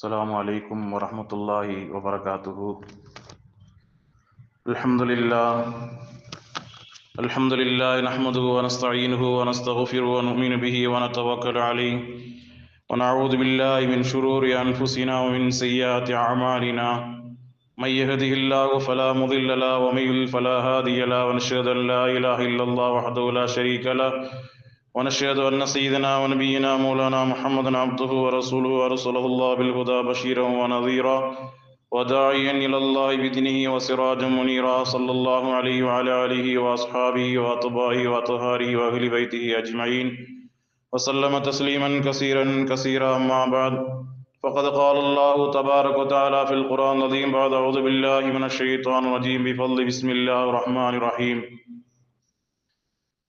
السلام عليكم ورحمة الله وبركاته. الحمد لله. الحمد لله نحمده ونستعينه ونستغفره ونؤمن به ونتوكل عليه. ونعوذ بالله من شرور أنفسنا ومن سيئات أعمالنا. من يهده الله فلا مضل له ومن يضلل فلا هادي له. ونشهد أن لا إله إلا الله وحده لا شريك له. ونشهد أن سيدنا ونبينا مولانا محمدا عبده ورسوله أرسله الله بالهدى بشيرا ونذيرا وداعيا إلى الله بإذنه وسراجا منيرا صلى الله عليه وعلى آله وأصحابه وأتباعه وأطهاره وأهل بيته أجمعين وسلم تسليما كثيرا كثيرا أما بعد. فقد قال الله تبارك وتعالى في القرآن العظيم بعد أعوذ بالله من الشيطان الرجيم بفضل بسم الله الرحمن الرحيم.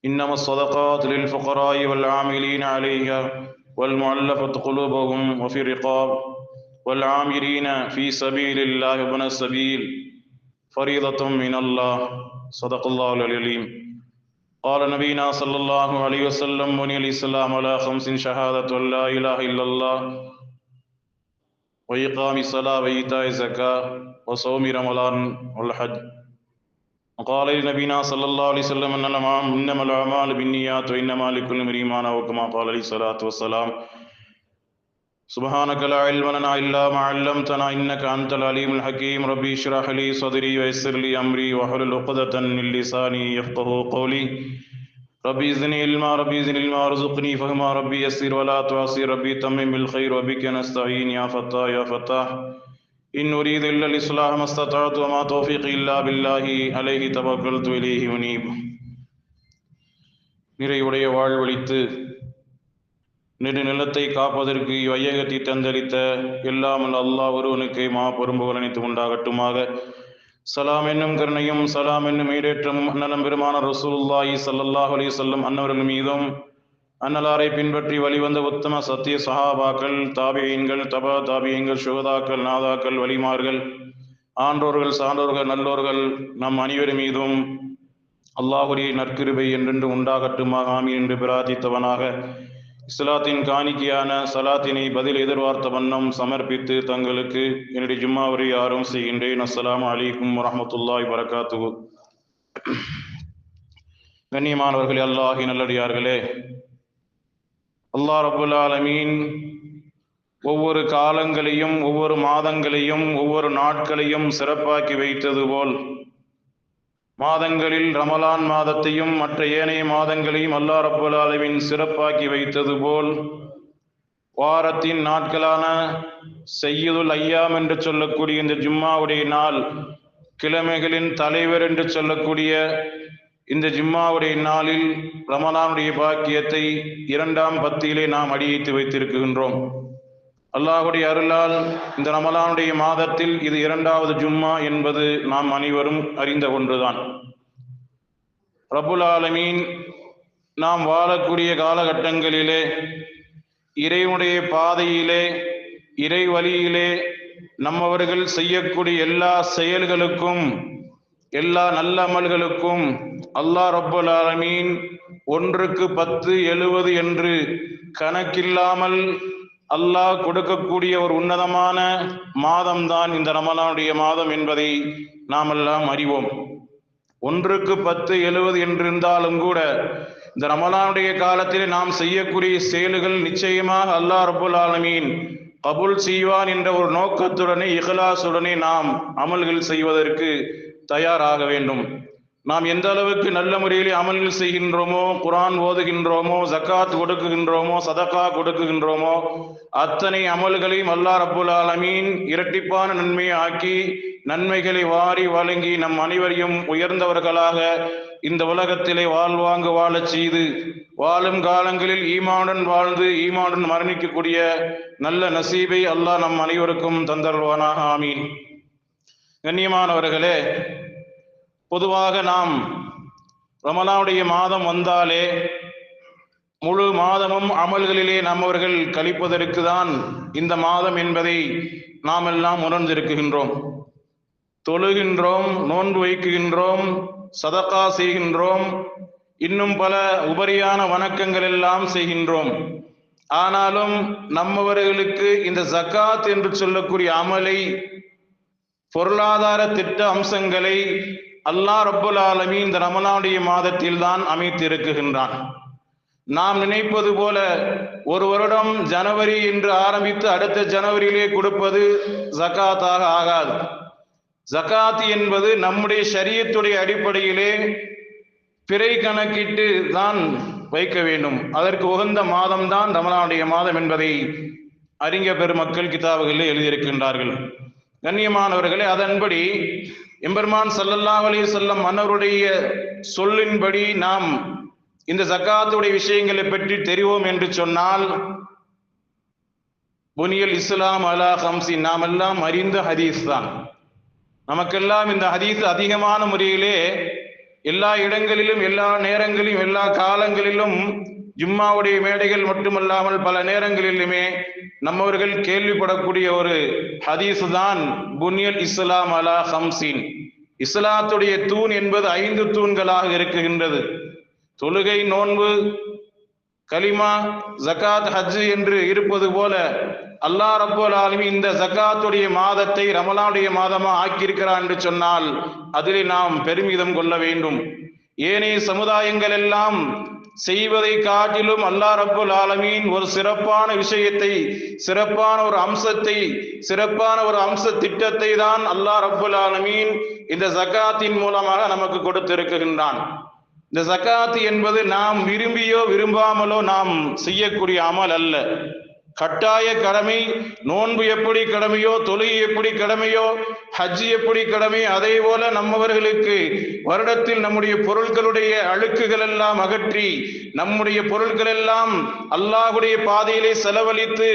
إنما الصدقات للفقراء والعاملين عليها والمعلفة قلوبهم وفي الرقاب والعاملين في سبيل الله ابن السبيل فريضة من الله. صدق الله العليم. قال نبينا صلى الله عليه وسلم بني الإسلام على خمس شهادة لا إله إلا الله وإقام الصلاة وإيتاء الزكاة وصوم رمضان والحج. وقال لنبينا صلى الله عليه وسلم ان انما الاعمال بالنيات وانما لكل امرئ ما نوى، كما قال عليه الصلاه والسلام. سبحانك لا علم لنا الا ما علمتنا انك انت العليم الحكيم. ربي اشرح لي صدري ويسر لي امري واحلل عقدة من لساني يفقه قولي. ربي زدني علما، ربي زدني علما، وارزقني فهما. ربي يسر ولا تعسر، ربي تمم بالخير وبك نستعين. يا فتاح يا فتاح. إن أريد إلا الإصلاح ما استطعت وما توفيقي إلا بالله عليه توكلت إليه منيب நிறைவுடைய வாழ்வழித்து நெடு நிலத்தை காப்பதற்கு வையகத்தை தந்தளித்த எல்லாமல் அல்லாஹ் ஒருவனுக்கு மா பொறும்புகள் அனைத்து உண்டாகட்டுமாக சலாம் என்னும் கருணையும் சலாம் என்னும் ஈடேற்றமும் அண்ணலம் பெருமான ரசூலுல்லாஹி ஸல்லல்லாஹு அலைஹி வஸல்லம் அன்னவர்கள் மீதும் அன்னலாரை பின்பற்றி வழிவந்த உத்தம சத்திய சஹாபாக்கள் தாபியங்கள் தபா தாபியங்கள் சுகதாக்கள் நாதாக்கள் வலிமார்கள் ஆன்றோர்கள் சான்றோர்கள் நல்லோர்கள் நம் அனைவரும் மீதும் அல்லாஹுடைய நற்கிருபை என்றென்று உண்டாகட்டுமாக ஆமி என்று பிரார்த்தித்தவனாக இஸ்லாத்தின் காணிக்கையான சலாத்தினை பதில் எதிர்பார்த்த வண்ணம் சமர்ப்பித்து தங்களுக்கு என்னுடைய ஜும்மாவரை யாரும் செய்கின்றேன். அஸ்லாம் அலிகும் வரமத்துல்லாய் வரகாத்து கண்ணியமானவர்களே அல்லாஹி நல்லடியார்களே அல்லா ரபுல் ஆலமீன் ஒவ்வொரு காலங்களையும் ஒவ்வொரு மாதங்களையும் ஒவ்வொரு நாட்களையும் சிறப்பாக்கி வைத்தது போல் மாதங்களில் ரமலான் மாதத்தையும் மற்ற ஏனைய மாதங்களையும் அல்லா ரபுல் ஆலமீன் சிறப்பாக்கி வைத்தது போல் வாரத்தின் நாட்களான செய்யுதுல் ஐயாம் என்று சொல்லக்கூடிய இந்த ஜும்மாவுடைய நாள் கிழமைகளின் தலைவர் என்று சொல்லக்கூடிய இந்த ஜிம்மாவுடைய நாளில் ரமலானுடைய பாக்கியத்தை இரண்டாம் பத்தியிலே நாம் அடியைத்து வைத்திருக்கின்றோம். அல்லாஹுடைய அருளால் இந்த ரமலானுடைய மாதத்தில் இது இரண்டாவது ஜும்மா என்பது நாம் அனைவரும் அறிந்த ஒன்றுதான். ரபுல் ஆலமீன் நாம் வாழக்கூடிய காலகட்டங்களிலே இறைவனுடைய பாதையிலே இறை வழியிலே நம்மவர்கள் செய்யக்கூடிய எல்லா செயல்களுக்கும் எல்லா நல்ல அமல்களுக்கும் அல்லாஹ் ரப்பல் ஆலமீன் ஒன்றுக்கு பத்து எழுவது என்று கணக்கில்லாமல் அல்லாஹ் கொடுக்கக்கூடிய ஒரு உன்னதமான மாதம்தான் இந்த ரமலானுடைய மாதம் என்பதை நாம் எல்லாம் அறிவோம். ஒன்றுக்கு பத்து எழுவது என்றிருந்தாலும் கூட இந்த ரமலானுடைய காலத்தில் நாம் செய்யக்கூடிய செயல்கள் நிச்சயமாக அல்லாஹ் ரபுல் ஆலமீன் கபுல் செய்வான் என்ற ஒரு நோக்கத்துடனே இகலாசுடனே நாம் அமல்கள் செய்வதற்கு தயாராக வேண்டும். நாம் எந்த அளவுக்கு நல்ல முறையில் அமல்கள் செய்கின்றோமோ குரான் ஓதுகின்றோமோ ஜக்காத் கொடுக்குகின்றோமோ சதக்கா கொடுக்குகின்றோமோ அத்தனை அமல்களையும் அல்லா ரபுல் ஆலமீன் இரட்டிப்பான நன்மையை ஆக்கி நன்மைகளை வாரி வழங்கி நம் அனைவரையும் உயர்ந்தவர்களாக இந்த உலகத்திலே வாழ்வாங்கு வாழச் செய்து வாழும் காலங்களில் ஈமானுடன் வாழ்ந்து ஈமானுடன் மரணிக்கக்கூடிய நல்ல நசீபை அல்லாஹ் நம் அனைவருக்கும் தந்தருவானாக ஆமீன். கண்ணியமானவர்களே பொதுவாக நாம் ரமலானுடைய மாதம் வந்தாலே முழு மாதமும் அமல்களிலே நம்மவர்கள் கழிப்பதற்கு தான் இந்த மாதம் என்பதை நாம் எல்லாம் உணர்ந்திருக்கின்றோம். தொழுகின்றோம் நோன்பு வைக்குகின்றோம் சதக்கா செய்கின்றோம் இன்னும் பல உபரியான வணக்கங்கள் எல்லாம் செய்கின்றோம். ஆனாலும் நம்மவர்களுக்கு இந்த ஜக்காத் என்று சொல்லக்கூடிய அமலை பொருளாதார திட்ட அம்சங்களை அல்லாஹ் ரப்புல் ஆலமீ இந்த ரமலானுடைய மாதத்தில் தான் அமைத்து இருக்குகின்றான் நாம் நினைப்பது போல ஒரு வருடம் ஜனவரி என்று ஆரம்பித்து அடுத்த ஜனவரியிலே கொடுப்பது ஜக்காத்தாக ஆகாது. ஜக்காத் என்பது நம்முடைய சரியத்துடைய அடிப்படையிலே பிறை கணக்கிட்டு தான் வைக்க வேண்டும். அதற்கு உகந்த மாதம் தான் ரமலானுடைய மாதம் என்பதை அறிஞர் பெருமக்கள் கிதாபுகளில் எழுதியிருக்கின்றார்கள். கண்ணியமானவர்களே அதன்படி எம்பெருமான் ஸல்லல்லாஹு அலைஹி வஸல்லம் மன்னருடைய சொல்லின்படி நாம் இந்த ஜக்காத்துடைய விஷயங்களை பற்றி தெரிவோம் என்று சொன்னால் புனியல் இஸ்லாம் அலா ஹம்சி நாம் எல்லாம் அறிந்த ஹதீஸ் தான். நமக்கெல்லாம் இந்த ஹதீஸ் அதிகமான முறையிலே எல்லா இடங்களிலும் எல்லா நேரங்களிலும் எல்லா காலங்களிலும் ஜும்மாவுடைய மேடைகள் மட்டுமல்லாமல் பல நேரங்களிலுமே நம்மவர்கள் கேள்விப்படக்கூடிய ஒரு ஹதீஸ் தான் புனியல் இஸ்லாம் அலா ஹம்சீன். இஸ்லாத்துடைய தூண் என்பது ஐந்து தூண்களாக இருக்குகின்றது. தொழுகை நோன்பு கலிமா ஜக்காத் ஹஜ் என்று இருப்பது போல அல்லாஹ் ரப்போல் ஆலமி இந்த ஜகாத்துடைய மாதத்தை ரமலானுடைய மாதமாக ஆக்கியிருக்கிறான் என்று சொன்னால் அதிலே நாம் பெருமிதம் கொள்ள வேண்டும். ஏனைய சமுதாயங்கள் எல்லாம் செய்வதை காட்டிலும் அல்லா ரப்பல் ஆலமீன் ஒரு சிறப்பான விஷயத்தை சிறப்பான ஒரு அம்சத்தை சிறப்பான ஒரு அம்ச திட்டத்தை தான் அல்லா ரப்பல் ஆலமீன் இந்த ஜக்காத்தின் மூலமாக நமக்கு கொடுத்திருக்கின்றான். இந்த ஜக்காத்து என்பது நாம் விரும்பியோ விரும்பாமலோ நாம் செய்யக்கூடிய அமல் அல்ல. கட்டாய கடமை நோன்பு எப்படி கடமையோ தொழுகை எப்படி கடமையோ ஹஜ் எப்படி கடமை அதே போல நம்மவர்களுக்கு வருடத்தில் நம்முடைய பொருட்களுடைய அழுக்குகள் எல்லாம் அகற்றி நம்முடைய பொருட்கள் எல்லாம் அல்லாஹுடைய பாதையிலே செலவழித்து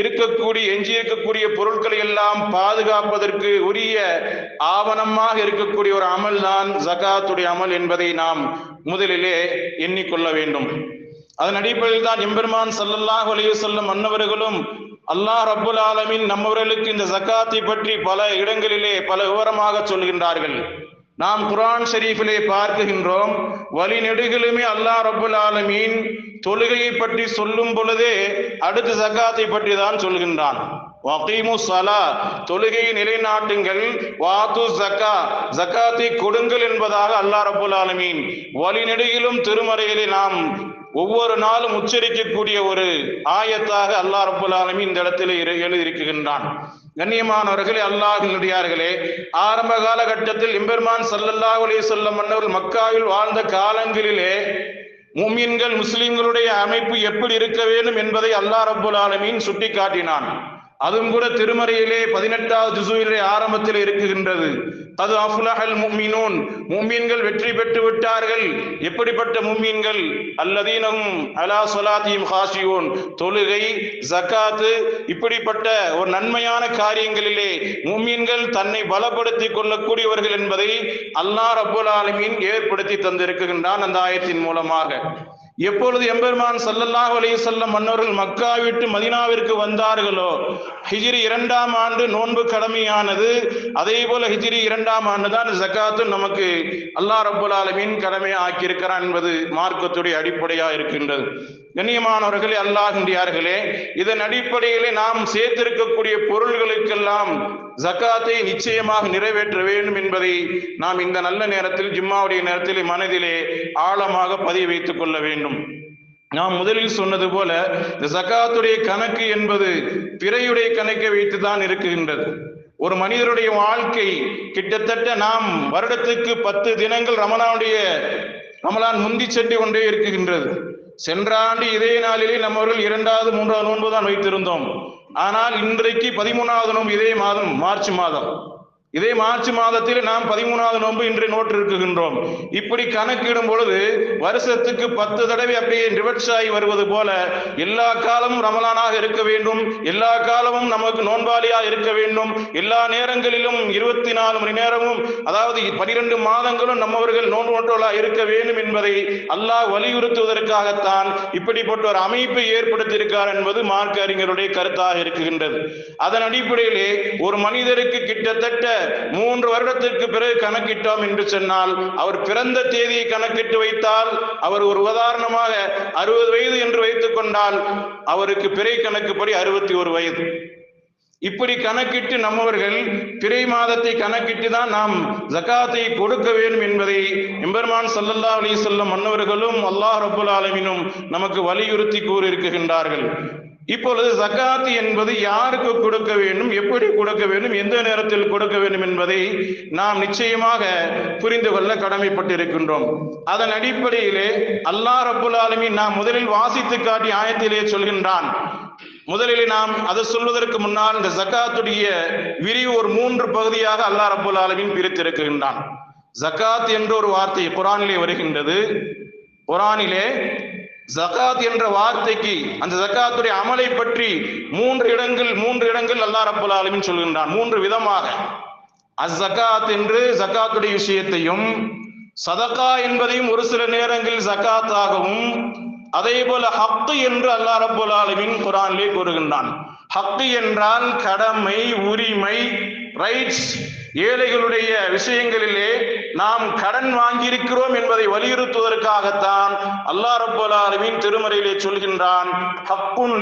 இருக்கக்கூடிய எஞ்சியிருக்கக்கூடிய பொருட்களை எல்லாம் பாதுகாப்பதற்கு உரிய ஆவணமாக இருக்கக்கூடிய ஒரு அமல் தான் ஜகாத்துடைய அமல் என்பதை நாம் முதலிலே எண்ணிக்கொள்ள வேண்டும். அதன் அடிப்படையில் தான் எம்பெருமான் சல்லல்லாஹ் அலைஹி செல்லும் மன்னவர்களும் அல்லாஹ் ரபுல் ஆலமின் நம்மவர்களுக்கு இந்த ஜக்காத்தை பற்றி பல இடங்களிலே பல விவரமாக சொல்கின்றார்கள். நாம் குரான் ஷெரீஃபிலே பார்க்குகின்றோம் வழி நெடுகிலுமே அல்லாஹ் ரப்புல் ஆலமீன் தொழுகையை பற்றி சொல்லும் பொழுதே அடுத்து ஜக்காத்தை பற்றி தான் சொல்கின்றான். வகீமு சலா தொழுகையை நிலைநாட்டுங்கள். வாத்து ஜக்கா ஜக்காத்தை கொடுங்கள் என்பதாக அல்லா ரபுல் ஆலமீன். வழிநெடுகிலும் திருமறைகளை திருமறையிலே நாம் ஒவ்வொரு நாளும் உச்சரிக்கக்கூடிய ஒரு ஆயத்தாக அல்லா ரபுல் ஆலமீன் இந்த இடத்தில் எழுதியிருக்கின்றான். கண்ணியமானவர்களே அல்லாஹினுடையார்களே ஆரம்ப காலகட்டத்தில் எம்பெருமான் சல்லல்லா அலைஹி சொல்லம் மன்னர்கள் மக்காவில் வாழ்ந்த காலங்களிலே முமீன்கள் முஸ்லிம்களுடைய அமைப்பு எப்படி இருக்க வேண்டும் என்பதை அல்லா ரபுல் ஆலமீன் சுட்டிக்காட்டினான். அதுவும் கூட திருமறையிலே பதினெட்டாவது ஜுசுவிலே ஆரம்பத்தில் இருக்குகின்றது. அது அஃப்லஹல் முஃமினூன் மும்மீன்கள் வெற்றி பெற்று விட்டார்கள். எப்படிப்பட்ட மும்மீன்கள்? அல்லதீனம் அலா சொலாத்தியும் ஹாசியோன் தொழுகை ஜக்காத்து இப்படிப்பட்ட ஒரு நன்மையான காரியங்களிலே மும்மீன்கள் தன்னை பலப்படுத்திக் கொள்ளக்கூடியவர்கள் என்பதை அல்லாஹ் ரப்புல் ஆலமீன் ஏற்படுத்தி தந்திருக்கின்றான் அந்த ஆயத்தின் மூலமாக. எப்பொழுது எம்பெருமான் சல்லல்லாஹ் அலி செல்லம் மன்னர்கள் மக்கா விட்டு மதினாவிற்கு வந்தார்களோ ஹிஜ்ரி இரண்டாம் ஆண்டு நோன்பு கடமையானது. அதே போல ஹிஜ்ரி இரண்டாம் ஆண்டு தான் ஜக்காத்து நமக்கு அல்லாஹ் ரபுல் ஆலமின் கடமை ஆக்கியிருக்கிறான் என்பது மார்க்கத்துடைய அடிப்படையா இருக்கின்றது. கண்ணியமானவர்களே அல்லாஹின்றியார்களே இதன் அடிப்படையிலே நாம் சேர்த்திருக்கக்கூடிய பொருள்களுக்கெல்லாம் ஜக்காத்தை நிச்சயமாக நிறைவேற்ற வேண்டும் என்பதை நாம் இந்த நல்ல நேரத்தில் ஜிம்மாவுடைய நேரத்தில் மனதிலே ஆழமாக பதிய வைத்துக் கொள்ள வேண்டும். நாம் முதலில் சொன்னது போல இந்த சகாத்துடைய கணக்கு என்பது பிறையுடைய கணக்கை வைத்து தான் இருக்குகின்றது ஒரு மனிதருடைய வாழ்க்கை கிட்டத்தட்ட நாம் வருடத்துக்கு பத்து தினங்கள் ரமலானுடைய ரமலான் முந்தி சென்று கொண்டே இருக்குகின்றது சென்ற ஆண்டு இதே நாளிலே நம்மவர்கள் இரண்டாவது மூன்றாவது நோன்பு தான் வைத்திருந்தோம். ஆனால் இன்றைக்கு பதிமூணாவது நோன்பு இதே மாதம் மார்ச் மாதம். இதே மார்ச் மாதத்தில் நாம் பதிமூணாவது நோன்பு இன்று நோட்டு இருக்குகின்றோம். இப்படி கணக்கிடும் பொழுது வருஷத்துக்கு பத்து தடவை அப்படியே ரிவர்ஸ் ஆகி வருவது போல எல்லா காலமும் ரமலானாக இருக்க வேண்டும். எல்லா காலமும் நமக்கு நோன்பாளியாக இருக்க வேண்டும். எல்லா நேரங்களிலும் இருபத்தி நாலு மணி நேரமும் அதாவது பனிரெண்டு மாதங்களும் நம்மவர்கள் நோன்பு நோட்டோலாக இருக்க வேண்டும் என்பதை அல்லாஹ் வலியுறுத்துவதற்காகத்தான் இப்படிப்பட்ட ஒரு அமைப்பை ஏற்படுத்தியிருக்கார் என்பது மார்க்க அறிஞருடைய கருத்தாக இருக்குகின்றது. அதன் அடிப்படையிலே ஒரு மனிதருக்கு கிட்டத்தட்ட மூன்று வருடத்திற்கு பிறகு கணக்கிட்டோம் என்று சொன்னால் அவர் பிறந்த தேதியை கணக்கிட்டு வைத்தால் அவர் ஒரு உதாரணமாக அறுபது வயது என்று வைத்துக் கொண்டால் அவருக்கு பிறை கணக்குப்படி அறுபத்தி ஒரு வயது. இப்படி கணக்கிட்டு நம்மவர்கள் பிறை மாதத்தை கணக்கிட்டு தான் நாம் ஜகாத்தை கொடுக்க வேண்டும் என்பதை எம்பெருமான் சல்லல்லா அலி சொல்லம் மன்னவர்களும் அல்லாஹ் ரபுல் ஆலமினும் நமக்கு வலியுறுத்தி கூறியிருக்கின்றார்கள். இப்பொழுது ஜக்காத் என்பது யாருக்கு கொடுக்க வேண்டும் எப்படி கொடுக்க வேண்டும் எந்த நேரத்தில் கொடுக்க வேண்டும் என்பதை நாம் நிச்சயமாக புரிந்து கொள்ள கடமைப்பட்டிருக்கின்றோம். அதன் அடிப்படையிலே அல்லாஹ் ரபுல் ஆலமின் நாம் முதலில் வாசித்து காட்டி ஆயத்திலே சொல்கின்றான். முதலில் நாம் அதை சொல்வதற்கு முன்னால் இந்த ஜக்காத்துடைய விரிவு ஒரு மூன்று பகுதியாக அல்லாஹ் ரபுல் ஆலமின் பிரித்திருக்கின்றான். ஜக்காத் என்ற ஒரு வார்த்தை குரானிலே வருகின்றது. குரானிலே ஜகாத் என்ற வார்த்தைக்கு அந்த ஜக்காத்துடைய அமலை பற்றி மூன்று இடங்கள் மூன்று இடங்கள் அல்லா ரப்புல் ஆலமின் சொல்கின்றான். மூன்று விதமாக. அஸ்ஸகாத் என்று ஜக்காத்துடைய விஷயத்தையும் சதகா என்பதையும் ஒரு சில நேரங்களில் ஜக்காத்தாகவும் அதே போல ஹக்கு என்று அல்லா ரப்புல் ஆலமின் குரானிலே கூறுகின்றான். ஹக்கு என்றால் கடமை உரிமை ரைட்ஸ் ஏழைகளுடைய விஷயங்களிலே நாம் கடன் வாங்கியிருக்கிறோம் என்பதை வலியுறுத்துவதற்காகத்தான் அல்லா ரப்பல் ஆலமீன் திருமறையிலே சொல்கின்றான் ஹக்குன்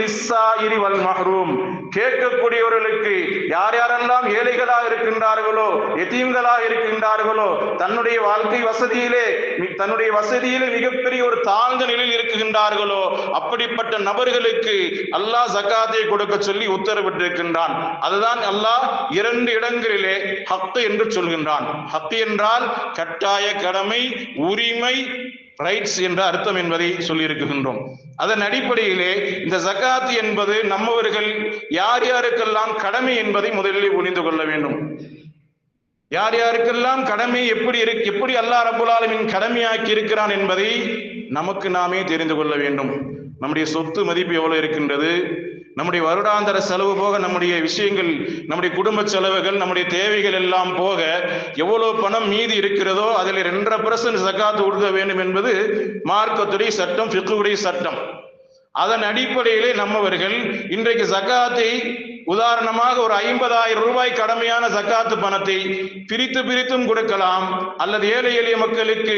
மஹ்ரூம். கேட்கக்கூடியவர்களுக்கு யார் யாரெல்லாம் ஏழைகளாக இருக்கின்றார்களோ எத்தீம்களாக இருக்கின்றார்களோ தன்னுடைய வாழ்க்கை வசதியிலே தன்னுடைய வசதியிலே மிகப்பெரிய ஒரு தாழ்ந்த நிலையில் இருக்கின்றார்களோ அப்படிப்பட்ட நபர்களுக்கு அல்லாஹ் ஜக்காத்தை கொடுக்க சொல்லி உத்தரவிட்டிருக்கின்றான். அதுதான் அல்லாஹ் இரண்டு இடங்களிலே ஹக்கு என்று சொல்கின்றான். ஹக்கு என்றால் கட்டாய கடமை உரிமை ரைட்ஸ் என்ற அர்த்தம் என்பதை சொல்லியிருக்கின்றோம். அதன் அடிப்படையிலே இந்த ஜகாத் என்பது நம்மவர்கள் யார் யாருக்கெல்லாம் கடமை என்பதை முதலில் புரிந்து கொள்ள வேண்டும். யார் யாருக்கெல்லாம் கடமை எப்படி இருக்கு எப்படி அல்லா ரபுல் கடமையாக்கி இருக்கிறான் என்பதை நமக்கு நாமே தெரிந்து கொள்ள வேண்டும். நம்முடைய சொத்து மதிப்பு எவ்வளவு இருக்கின்றது? நம்முடைய வருடாந்தர செலவு போக நம்முடைய விஷயங்கள் நம்முடைய குடும்ப செலவுகள் நம்முடைய தேவைகள் எல்லாம் போக எவ்வளவு பணம் மீதி இருக்கிறதோ அதில் ரெண்டரை பர்சன்ட் சக்காத்து கொடுக்க வேண்டும் என்பது மார்க்கத்துடைய சட்டம் ஃபிக்குடைய சட்டம். அதன் அடிப்படையிலே நம்மவர்கள் இன்றைக்கு சக்காத்தை உதாரணமாக ஒரு ஐம்பதாயிரம் ரூபாய் கடமையான சக்காத்து பணத்தை பிரித்து பிரித்தும் கொடுக்கலாம் அல்லது ஏழை எளிய மக்களுக்கு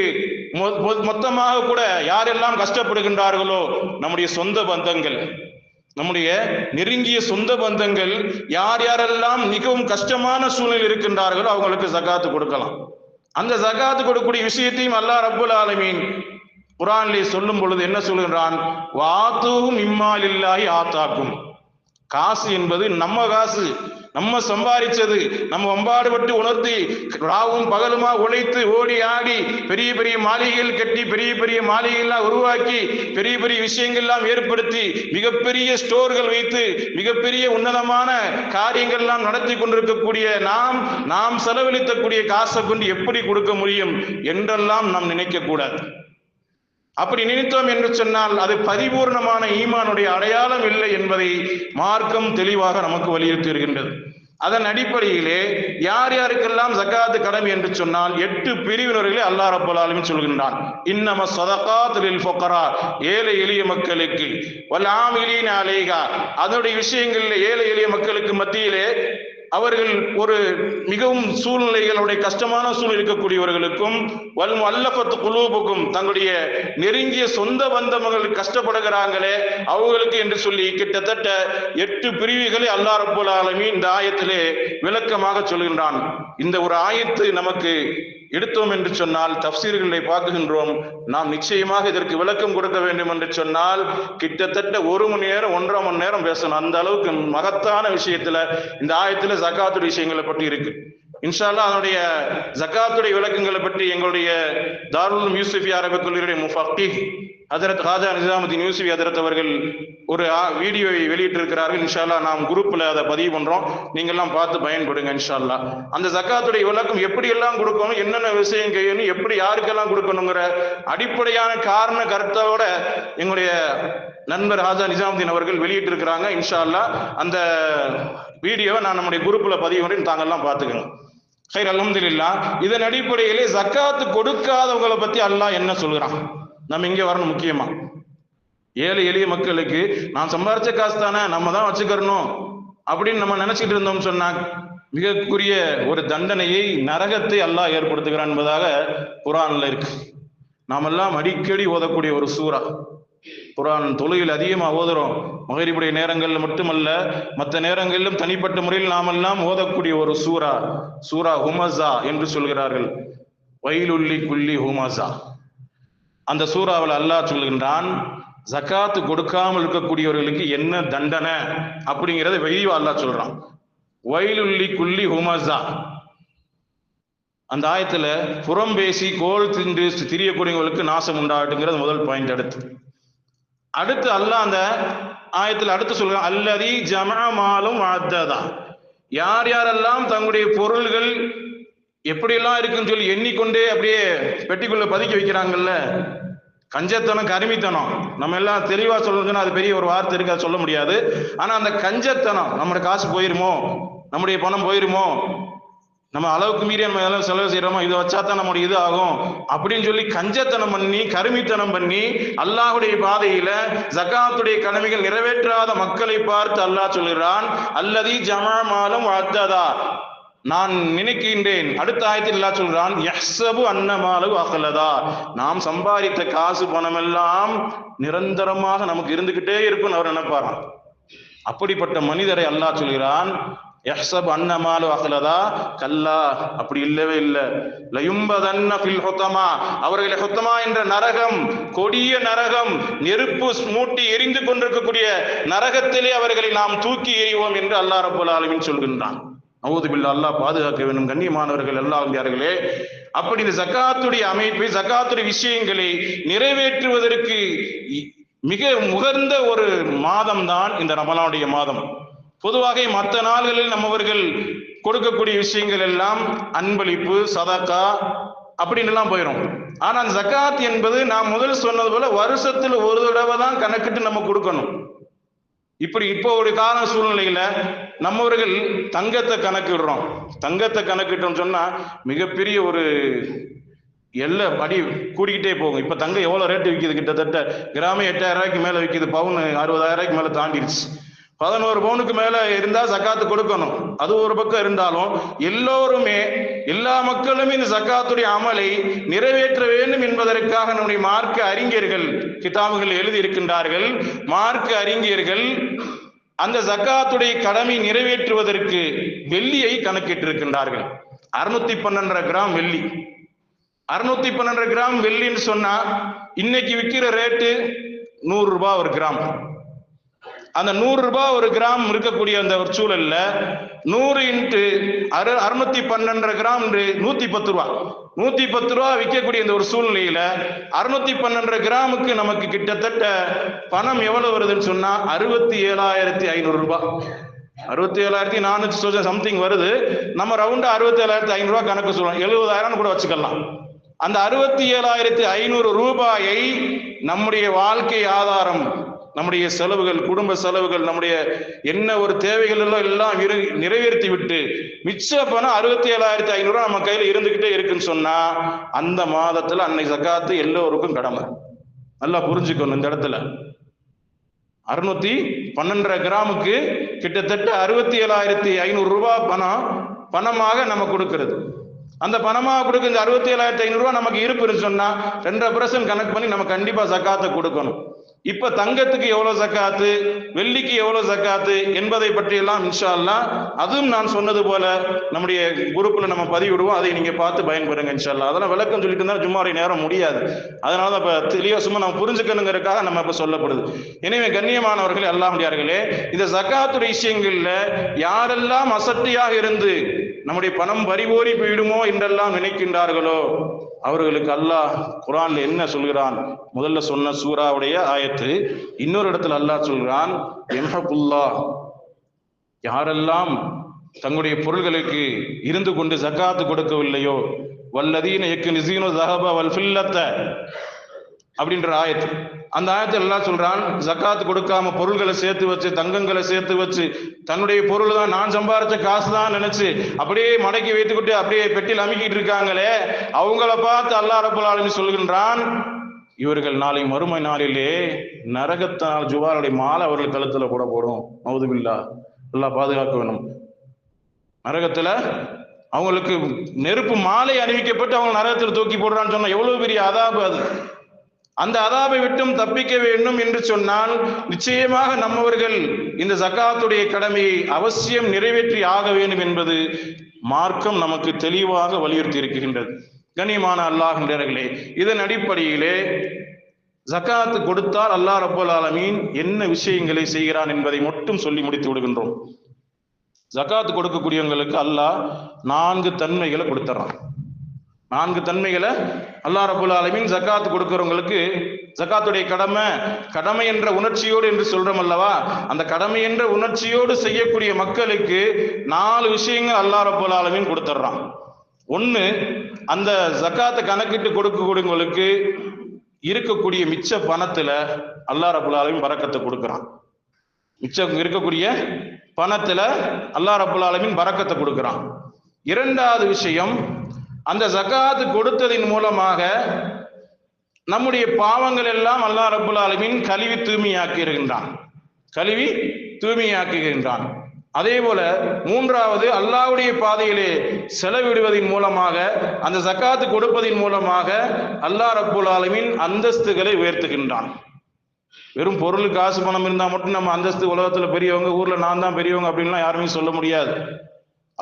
மொத்தமாக கூட யாரெல்லாம் கஷ்டப்படுகின்றார்களோ நம்முடைய சொந்த பந்தங்கள். நம்முடைய நெருங்கிய சொந்த பந்தங்கள் யார் யாரெல்லாம் மிகவும் கஷ்டமான சூழ்நிலை இருக்கின்றார்களோ அவங்களுக்கு ஜகாத்து கொடுக்கலாம். அந்த ஜகாத்து கொடுக்கக்கூடிய விஷயத்தையும் அல்லாஹ் ரப்புல் ஆலமீன் குரான்லே சொல்லும் பொழுது என்ன சொல்கின்றான் வாத்துவும் இம்மாலில்லாஹி ஆத்தாக்கும். காசு என்பது நம்ம காசு. நம்ம சம்பாதிச்சது நம்ம வம்பாடுபட்டு உணர்த்தி ராவும் பகலுமா உழைத்து ஓடி ஆடி பெரிய பெரிய மாளிகைகள் கட்டி பெரிய பெரிய மாளிகைகள்லாம் உருவாக்கி பெரிய பெரிய விஷயங்கள்லாம் ஏற்படுத்தி மிகப்பெரிய ஸ்டோர்கள் வைத்து மிகப்பெரிய உன்னதமான காரியங்கள்லாம் நடத்தி கொண்டிருக்கக்கூடிய நாம் நாம் செலவழித்தக்கூடிய காசை கொண்டு எப்படி கொடுக்க முடியும் என்றெல்லாம் நாம் நினைக்க கூடாது அப்படி நினைத்தோம் என்று சொன்னால் அது பரிபூர்ணமான ஈமானுடைய அடையாளம் இல்லை என்பதை மார்க்கம் தெளிவாக நமக்கு வலியுறுத்தி வருகின்றது. அதன் அடிப்படையிலே யார் யாருக்கெல்லாம் ஜக்காத்து கடமை என்று சொன்னால் எட்டு பிரிவினர்களை அல்லாஹ் ரப்பல் ஆலமீன் சொல்கின்றான். இன்னம சதகாத் லில் ஃபுகரா ஏழை எளிய மக்களுக்கு. வல் ஆமிலீன அலைகா அதனுடைய விஷயங்களில் ஏழை எளிய மக்களுக்கு மத்தியிலே அவர்கள் ஒரு மிகவும் சூழ்நிலைகளுடைய கஷ்டமான சூழ்நிலை இருக்கக்கூடியவர்களுக்கும் வல் அல்லபத்து குலூபுக்கும் தங்களுடைய நெருங்கிய சொந்த பந்தங்கள் கஷ்டப்படுகிறாங்களே அவங்களுக்கு என்று சொல்லி கிட்டத்தட்ட எட்டு பிரிவுகளை அல்லா ரபுல் ஆலமி இந்த ஆயத்திலே விளக்கமாக சொல்கின்றான். இந்த ஒரு ஆயத்து நமக்கு எடுத்தோம் என்று சொன்னால் தப்சீர்களை பார்க்குகின்றோம். நாம் நிச்சயமாக இதற்கு விளக்கம் கொடுக்க வேண்டும் என்று சொன்னால் கிட்டத்தட்ட ஒரு மணி நேரம் ஒன்றரை மணி நேரம் பேசணும். அந்த அளவுக்கு மகத்தான விஷயத்துல இந்த ஆயத்துல ஜக்காத்துடைய விஷயங்களை பற்றி இருக்கு. இன்ஷால்லா அதனுடைய ஜக்காத்துடைய விளக்கங்களை பற்றி எங்களுடைய தாருல் யூசுஃபி அரபிக் கல்லூரியுடைய முஃபக்கி ஹதரத் ஹாஜா நிசாமுதீன் யூசுஃபி ஹதரத் அவர்கள் ஒரு வீடியோவை வெளியிட்டிருக்கிறார்கள். இன்ஷால்லா நாம் குரூப்ல அதை பதிவு பண்றோம். நீங்கள்லாம் பார்த்து பயன்படுங்க இன்ஷால்லா. அந்த ஜக்காத்துடைய விளக்கம் எப்படி எல்லாம் கொடுக்கணும் என்னென்ன விஷயம் கையணும் எப்படி யாருக்கெல்லாம் கொடுக்கணுங்கிற அடிப்படையான காரண கருத்தோட எங்களுடைய நண்பர் ஹாஜா நிசாமுதீன் அவர்கள் வெளியிட்டிருக்கிறாங்க. இன்ஷால்லா அந்த வீடியோவை நான் நம்முடைய குரூப்ல பதிவு பண்ணி தாங்கெல்லாம் பார்த்துக்கணும் சரி அலமதுல்லா இதன் அடிப்படையிலே ஜக்காத்து கொடுக்காதவங்களை பத்தி அல்லாஹ் என்ன சொல்கிறான்? நம்ம இங்கே வரணும் முக்கியமா. ஏழை எளிய மக்களுக்கு நான் சம்பாரிச்ச காசு தானே நம்ம தான் வச்சுக்கிறணும் அப்படின்னு நம்ம நினைச்சிட்டு இருந்தோம் சொன்னா மிகக்குரிய ஒரு தண்டனையை நரகத்தை அல்லாஹ் ஏற்படுத்துகிறான் என்பதாக குரான்ல இருக்கு. நாமெல்லாம் அடிக்கடி ஓதக்கூடிய ஒரு சூறா. குரான் தொழுகையில் அதிகமாக ஓதுறோம். மகரிபுடைய நேரங்களில் மட்டுமல்ல மற்ற நேரங்களிலும் தனிப்பட்ட முறையில் நாமெல்லாம் ஓதக்கூடிய ஒரு சூரா சூரா ஹுமசா என்று சொல்கிறார்கள். வயலுள்ளி குள்ளி ஹுமசா அந்த சூறாவில் அல்லாஹ் சொல்கின்றான் ஜக்காத்து கொடுக்காமல் இருக்கக்கூடியவர்களுக்கு என்ன தண்டனை? அப்படிங்கிறத வெளியே அல்லாஹ் சொல்றான். வயலுள்ளி குள்ளி ஹுமஸா. அந்த ஆயத்துல புறம் பேசி கோல் தின்று திரியக்கூடியவங்களுக்கு நாசம் உண்டாகட்டுங்கிறது முதல் பாயிண்ட் அடுத்து. அடுத்து அல்லாஹ் அந்த ஆயத்தில் அடுத்து சொல்றான் அல்லதி ஜமாலும் அத்ததா யார் யாரெல்லாம் தங்களுடைய பொருள்கள் எப்படியெல்லாம் இருக்குன்னு சொல்லி எண்ணிக்கொண்டே அப்படியே பெட்டிக்குள்ள பதுக்கி வைக்கிறாங்கல்ல கஞ்சத்தனம் கருமித்தனம். நம்ம எல்லாம் தெளிவா சொல்லணும்னா அது பெரிய ஒரு வார்த்தை இருக்கு சொல்ல முடியாது. ஆனா அந்த கஞ்சத்தனம் நம்மளோட காசு போயிருமோ? நம்முடைய பணம் போயிருமோ? நம்ம அளவுக்கு மீறி நம்ம எல்லாம் செலவு செய்யறோமோ இதை வச்சா தான் நம்முடைய இது ஆகும். அப்படின்னு சொல்லி கஞ்சத்தனம் பண்ணி கருமித்தனம் பண்ணி அல்லாஹுடைய பாதையில ஜகாத்துடைய கடமைகள் நிறைவேற்றாத மக்களை பார்த்து அல்லாஹ் சொல்கிறான் அல்லதி ஜமாமாலும் வாழ்த்ததா நான் நினைக்கின்றேன் அடுத்த ஆயத்தில் எல்லாம் சொல்றான் யஹ்சபு அன்னமாலு அகலதா நாம் சம்பாதித்த காசு பணம் எல்லாம் நிரந்தரமாக நமக்கு இருந்துகிட்டே இருக்கும்னு அவர் நினைப்பாராம். அப்படிப்பட்ட மனிதரை அல்லாஹ் சொல்கிறான் யஹ்சப் அன்னமாலு அகலதா கல்லா அப்படி இல்லவே இல்லை. லயும்பதன்ன ஃபில் ஹொத்தமா. அவர்களை ஹொத்தமா என்ற நரகம் கொடிய நரகம் நெருப்பு மூட்டி எரிந்து கொண்டிருக்கக்கூடிய நரகத்திலே அவர்களை நாம் தூக்கி எறிவோம் என்று அல்லாஹ் ரபுல் ஆலமின் சொல்கின்றான். நவூது பில்லா அல்லாஹ் பாதுகாக்க வேண்டும். கண்ணியமானவர்கள் எல்லாம் யார்களே அப்படி இந்த சக்காத்துடைய அமைப்பு சக்காத்துடைய விஷயங்களை நிறைவேற்றுவதற்கு மிக முகர்ந்த ஒரு மாதம் தான் இந்த ரமலானுடைய மாதம். பொதுவாக மற்ற நாள்களில் நம்மவர்கள் கொடுக்கக்கூடிய விஷயங்கள் எல்லாம் அன்பளிப்பு சதக்கா அப்படின்னு எல்லாம் போயிடும் ஆனா ஜக்காத் என்பது நான் முதல் சொன்னது போல வருஷத்துல ஒரு தடவை தான் கணக்கிட்டு நம்ம கொடுக்கணும். இப்படி இப்போ ஒரு கால சூழ்நிலையில நம்மவர்கள் தங்கத்தை கணக்கிடுறோம். தங்கத்தை கணக்கிட்டோம்னு சொன்னா மிகப்பெரிய ஒரு எல்லை படி கூடிக்கிட்டே போகும். இப்ப தங்கம் எவ்வளவு ரேட்டு விற்கிது கிட்டத்தட்ட கிராமம் எட்டாயிரம் ரூபாய்க்கு மேல விற்கிது பவுன் அறுபதாயிரம் ரூபாய்க்கு மேல தாண்டிடுச்சு பதினோரு பவுனுக்கு மேல இருந்தா சக்காத்து கொடுக்கணும். அது ஒரு பக்கம் இருந்தாலும் எல்லோருமே எல்லா மக்களும் இந்த சக்காத்துடைய அமலை நிறைவேற்ற வேண்டும் என்பதற்காக நம்முடைய மார்க்க அறிஞர்கள் கிதாபுகள் எழுதி இருக்கின்றார்கள் மார்க்க அறிஞர்கள் அந்த சக்காத்துடைய கடமை நிறைவேற்றுவதற்கு வெள்ளியை கணக்கிட்டிருக்கின்றார்கள். அறுநூத்தி பன்னெண்டரை கிராம் வெள்ளி. அறுநூத்தி பன்னெண்டரை கிராம் வெள்ளின்னு சொன்னா இன்னைக்கு விற்கிற ரேட்டு நூறு ரூபாய் ஒரு கிராம். அந்த நூறு ரூபாய் ஒரு கிராம் இருக்கக்கூடிய அந்த ஒரு சூழல்ல நூறு இன்ட்டு அறு அறுநூத்தி பன்னெண்டரை கிராம் நூத்தி பத்து ரூபா. நூத்தி பத்து ரூபா விற்கக்கூடிய இந்த ஒரு சூழ்நிலையில அறுநூத்தி பன்னெண்டரை கிராமுக்கு நமக்கு கிட்டத்தட்ட பணம் எவ்வளவு வருதுன்னு சொன்னா அறுபத்தி ஏழாயிரத்தி ஐநூறு ரூபாய் அறுபத்தி ஏழாயிரத்தி நானூத்தி சம்திங் வருது. நம்ம ரவுண்டா அறுபத்தி ஏழாயிரத்தி ஐநூறு ரூபாய் கணக்கு சொல்றோம். எழுபதாயிரம் கூட வச்சுக்கலாம். அந்த அறுபத்தி ஏழாயிரத்தி ஐநூறு ரூபாயை நம்முடைய வாழ்க்கை ஆதாரம் நம்முடைய செலவுகள் குடும்ப செலவுகள் நம்முடைய என்ன ஒரு தேவைகள் எல்லாம் எல்லாம் நிறைவேற்றி விட்டு மிச்ச பணம் அறுபத்தி ஏழாயிரத்தி ஐநூறு நம்ம கையில இருந்துகிட்டே இருக்குன்னு சொன்னா அந்த மாதத்துல அன்னைக்கு சக்காத்து எல்லோருக்கும் கடமை. நல்லா புரிஞ்சுக்கணும் இந்த இடத்துல. அறுநூத்தி பன்னெண்டரை கிராமுக்கு கிட்டத்தட்ட அறுபத்தி ஏழாயிரத்தி ஐநூறு ரூபாய் பணம் பணமாக நம்ம கொடுக்கறது. அந்த பணமாக கொடுக்க இந்த அறுபத்தி ஏழாயிரத்தி ஐநூறுரூவா நமக்கு இருப்புன்னு சொன்னா ரெண்டரை பர்சன்ட் கணக்கு பண்ணி நம்ம கண்டிப்பா சக்காத்தை கொடுக்கணும். இப்ப தங்கத்துக்கு எவ்வளவு சக்காத்து வெள்ளிக்கு எவ்வளவு சக்காத்து என்பதை பற்றி எல்லாம் இன்ஷா அதுவும் நான் சொன்னது போல நம்முடைய குரூப்ல நம்ம பதிவிடுவோம். அதை நீங்க பார்த்து பயன்பெறுங்க இன்ஷா அதெல்லாம் விளக்கம் சொல்லிட்டு இருந்தா சும்மா ஒரு நேரம் முடியாது. அதனாலதான் இப்ப தெளிவா சும்மா நம்ம புரிஞ்சுக்கணுங்கிறதுக்காக நம்ம இப்ப சொல்லப்படுது. எனவே கண்ணியமானவர்களே எல்லாம் முடியார்களே இந்த ஜக்காத்துடைய விஷயங்கள்ல யாரெல்லாம் அசட்டியாக இருந்து நம்முடைய பணம் பறிபோரி போயிடுமோ என்றெல்லாம் நினைக்கின்றார்களோ? அவர்களுக்கு அல்லாஹ் குரான்ல என்ன சொல்கிறான்? முதல்ல சொன்ன சூராவுடைய ஆயத்து. இன்னொரு இடத்துல அல்லாஹ் சொல்கிறான் எம்ஹபுல்லா யாரெல்லாம் தங்களுடைய பொருள்களுக்கு இருந்து கொண்டு ஜக்காத்து கொடுக்கவில்லையோ? வல்லதீன எக்கு நிசீனு ஜஹபா வல்ஃபில்லத்த அப்படின்ற ஆயத்து. அந்த ஆயத்தில் எல்லாம் சொல்றான் ஜக்காத்து கொடுக்காம பொருள்களை சேர்த்து வச்சு தங்கங்களை சேர்த்து வச்சு தன்னுடைய பொருள் தான் நான் சம்பாரிச்ச காசு தான் நினைச்சு அப்படியே மடக்கி வைத்துக்கிட்டு அப்படியே பெட்டியில் அமுக்கிட்டு இருக்காங்களே அவங்கள பார்த்து அல்லாஹ் ரப்பல் ஆலமீன் சொல்கின்றான் இவர்கள் நாளை மறுமை நாளிலே நரகத்தால் ஜுவாருடைய மாலை அவர்கள் கழுத்துல கூட போடும் மௌதுபில்லா எல்லாம் பாதுகாக்க வேணும் நரகத்துல அவங்களுக்கு நெருப்பு மாலை அணிவிக்கப்பட்டு அவங்க நரகத்தில் தூக்கி போடுறான்னு சொன்னா எவ்வளவு பெரிய அதாபு அது. அந்த அதாபை விட்டும் தப்பிக்க வேண்டும் என்று சொன்னால் நிச்சயமாக நம்மவர்கள் இந்த ஜக்காத்துடைய கடமையை அவசியம் நிறைவேற்றி ஆக வேண்டும் என்பது மார்க்கம் நமக்கு தெளிவாக வலியுறுத்தி இருக்கின்றது கண்ணியமான அல்லாஹின்றர்களே இதன் அடிப்படையிலே ஜக்காத்து கொடுத்தால் அல்லாஹ் ரப்பல் ஆலமீன் என்ன விஷயங்களை செய்கிறான் என்பதை மட்டும் சொல்லி முடித்து விடுகின்றோம். ஜக்காத்து கொடுக்கக்கூடியவங்களுக்கு அல்லாஹ் நான்கு தன்மைகளை கொடுத்துறான். நான்கு தன்மைகளை அல்லா ரபுல் ஆலமின் ஜக்காத்து கொடுக்கிறவங்களுக்கு ஜக்காத்துடைய கடமை கடமை என்ற உணர்ச்சியோடு என்று சொல்றோம் அல்லவா? அந்த கடமை என்ற உணர்ச்சியோடு செய்யக்கூடிய மக்களுக்கு நாலு விஷயங்கள் அல்லா ரபுல் ஆலமின் கொடுத்துட்றான். ஒன்று அந்த ஜக்காத்தை கணக்கிட்டு கொடுக்கக்கூடியவங்களுக்கு இருக்கக்கூடிய மிச்ச பணத்துல அல்லா ரபுல் ஆலமின் பறக்கத்தை கொடுக்குறான். மிச்சம் இருக்கக்கூடிய பணத்துல அல்லா ரபுல் ஆலமின் பறக்கத்தை கொடுக்குறான். இரண்டாவது விஷயம் அந்த ஜகாத் கொடுத்ததின் மூலமாக நம்முடைய பாவங்கள் எல்லாம் அல்லா ரபுல் ஆலமின் கழுவி தூய்மையாக்குகின்றான் கழுவி தூய்மையாக்குகின்றான் அதே போல மூன்றாவது அல்லாவுடைய பாதையிலே செலவிடுவதன் மூலமாக அந்த ஜக்காத்து கொடுப்பதின் மூலமாக அல்லா ரப்புல் ஆலமின் அந்தஸ்துகளை உயர்த்துகின்றான். வெறும் பொருள் காசு பணம் இருந்தால் மட்டும் நம்ம அந்தஸ்து உலகத்தில் பெரியவங்க ஊரில் நான் தான் பெரியவங்க அப்படின்லாம் யாருமே சொல்ல முடியாது.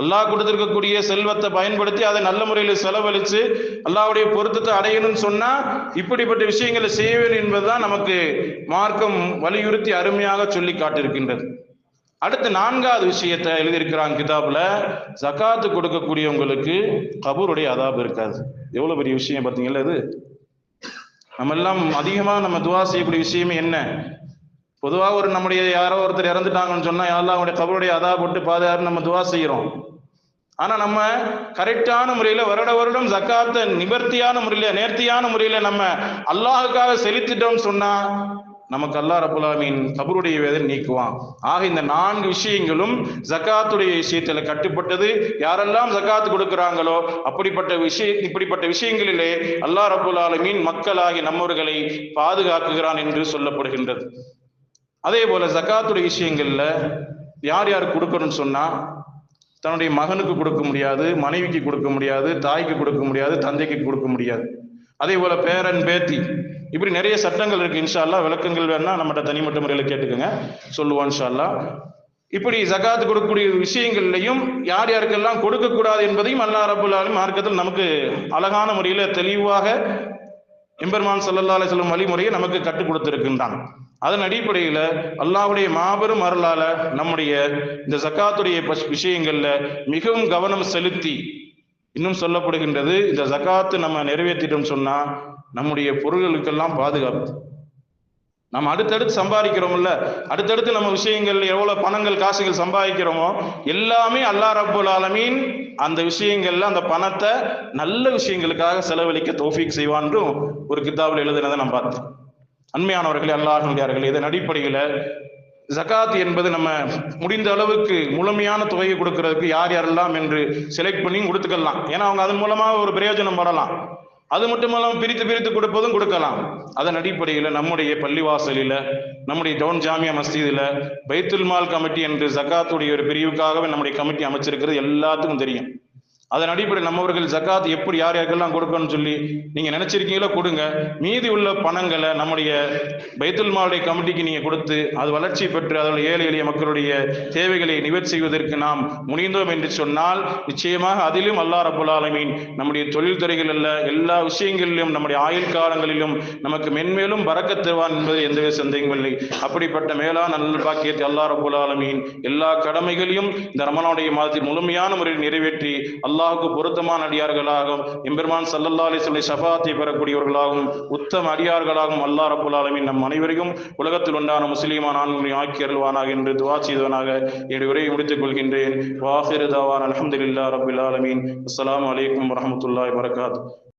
அல்லாஹ் கொடுத்திருக்கக்கூடிய செல்வத்தை பயன்படுத்தி அதை நல்ல முறையில் செலவழிச்சு அல்லாவுடைய பொருத்தத்தை அடையணும்னு சொன்னா இப்படிப்பட்ட விஷயங்களை செய்ய வேண்டும் என்பதுதான் நமக்கு மார்க்கம் வலியுறுத்தி அருமையாக சொல்லி காட்டிருக்கின்றது அடுத்து நான்காவது விஷயத்தை எழுதியிருக்கிறாங்க கிதாபில். ஜக்காத்து கொடுக்கக்கூடியவங்களுக்கு கபூருடைய அதாபு இருக்காது. எவ்வளவு பெரிய விஷயம் பார்த்தீங்களா இது? நம்ம எல்லாம் அதிகமாக நம்ம துவா செய்யக்கூடிய விஷயமே என்ன? பொதுவாக ஒரு நம்முடைய யாரோ ஒருத்தர் இறந்துட்டாங்கன்னு சொன்னால் யாரெல்லாம் அவங்களுடைய கபருடைய அதா போட்டு பாதுகாப்பு நம்ம துவா செய்கிறோம் ஆனால் நம்ம கரெக்டான முறையில் வருட வருடம் ஜக்காத்தை நிவர்த்தியான முறையில் நேர்த்தியான முறையில் நம்ம அல்லாஹுக்காக செலுத்திட்டோம்னு சொன்னால் நமக்கு அல்லாஹ் ரபுல்லாமின் கபருடைய வேதனை நீக்குவான். ஆக இந்த நான்கு விஷயங்களும் ஜக்காத்துடைய விஷயத்துல கட்டுப்பட்டது. யாரெல்லாம் ஜக்காத்து கொடுக்கிறாங்களோ அப்படிப்பட்ட விஷய இப்படிப்பட்ட விஷயங்களிலே அல்லாஹ் ரபுல் ஆலமீன் மக்களாகி நம்மவர்களை பாதுகாக்குகிறான் என்று சொல்லப்படுகின்றது. அதே போல ஜக்காத்துடைய விஷயங்கள்ல யார் யார் கொடுக்கணும்னு சொன்னா தன்னுடைய மகனுக்கு கொடுக்க முடியாது மனைவிக்கு கொடுக்க முடியாது தாய்க்கு கொடுக்க முடியாது தந்தைக்கு கொடுக்க முடியாது. அதே போல பேரன் பேத்தி இப்படி நிறைய சட்டங்கள் இருக்கு. இன்ஷால்லா விளக்கங்கள் வேணா நம்மகிட்ட தனிமட்ட முறையில கேட்டுக்கோங்க. சொல்லுவோம் இன்ஷால்லா இப்படி ஜகாத் கொடுக்கக்கூடிய விஷயங்கள்லையும் யார் யாருக்கெல்லாம் கொடுக்கக்கூடாது என்பதையும் அல்லா ரபுல்லாலும் மார்க்கத்தில் நமக்கு அழகான முறையில தெளிவாக எம்பெருமான் சல்லல்லா அலைஹி வழிமுறையை நமக்கு கற்றுக் கொடுத்திருக்கின்றான். அதன் அடிப்படையில அல்லாஹ்வுடைய மாபெரும் அருளால நம்முடைய இந்த ஜக்காத்துடைய விஷயங்கள்ல மிகவும் கவனம் செலுத்தி இன்னும் சொல்லப்படுகின்றது இந்த ஜக்காத்து நம்ம நிறைவேற்றிட்டோம் சொன்னா நம்முடைய பொருள்களுக்கெல்லாம் பாதுகாப்பு. நம்ம அடுத்தடுத்து சம்பாதிக்கிறோம்ல அடுத்தடுத்து நம்ம விஷயங்கள் எவ்வளவு பணங்கள் காசுகள் சம்பாதிக்கிறோமோ எல்லாமே அல்லாஹ் ரபுல் ஆலமீன் அந்த விஷயங்கள்ல அந்த பணத்தை நல்ல விஷயங்களுக்காக செலவழிக்க தோஃபிக் செய்வான்றும் ஒரு கிதாபில் எழுதுனதை நான் பார்த்தேன். அண்மையானவர்களே அல்லாஹர்களே இதன் அடிப்படையில ஜகாத் என்பது நம்ம முடிந்த அளவுக்கு முழுமையான தொகையை கொடுக்கறதுக்கு யார் யாரெல்லாம் என்று செலக்ட் பண்ணி கொடுத்துக்கலாம். ஏன்னா அவங்க அதன் மூலமா ஒரு பிரயோஜனம் வரலாம். அது மட்டும் இல்லாமல் பிரித்து பிரித்து கொடுப்பதும் கொடுக்கலாம். அதன் அடிப்படையில் நம்முடைய பள்ளிவாசலில் நம்முடைய டவுன் ஜாமியா மஸ்தீதில் பைத்துல் மால் கமிட்டி என்று ஜக்காத்துடைய ஒரு பிரிவுக்காகவே நம்முடைய கமிட்டி அமைச்சிருக்கிறது எல்லாத்துக்கும் தெரியும். அதன் அடிப்படையில் நம்மவர்கள் ஜக்காத் எப்படி யார் யாருக்கெல்லாம் கொடுக்கணும்னு சொல்லி நீங்க நினைச்சிருக்கீங்களோ கொடுங்க. மீதி உள்ள பணங்களை நம்முடைய பைத்துல் மாலுடைய கமிட்டிக்கு நீங்க கொடுத்து அது வளர்ச்சி பெற்று அதோட ஏழை எளிய மக்களுடைய தேவைகளை நிவர்த்தி செய்வதற்கு நாம் முனைந்தோம் என்று சொன்னால் நிச்சயமாக அதிலும் அல்லா ரபுல் ஆலமீன் நம்முடைய தொழில் துறைகள் அல்ல எல்லா விஷயங்களிலும் நம்முடைய ஆயுள் காலங்களிலும் நமக்கு மென்மேலும் பறக்க தருவான் என்பது எந்தவித சந்தேகம் இல்லை. அப்படிப்பட்ட மேலான நல்ல பாக்கியத்தை அல்லா ரபுல் ஆலமீன் எல்லா கடமைகளையும் இந்த ரமணாவுடைய மாதத்தில் முழுமையான முறையில் நிறைவேற்றி அல்லாஹுக்கு பொருத்தமான அடியார்களாகவும் எம்பெருமான் சல்லல்லா அலி சொல்லி ஷஃபாத்தை பெறக்கூடியவர்களாகவும் உத்தம அடியார்களாகவும் அல்லா ரபுல் ஆலமின் நம் அனைவரையும் உலகத்தில் உண்டான முஸ்லீமான ஆண்களை ஆக்கி அருள்வானாக என்று துவா செய்தவனாக என்னுடைய உரையை முடித்துக் கொள்கின்றேன். வாஹிரு தாவான் அலமதுல்லா ரபுல் ஆலமின். அஸ்லாம் வலைக்கம் வரமத்துல்லாய் வரகாத்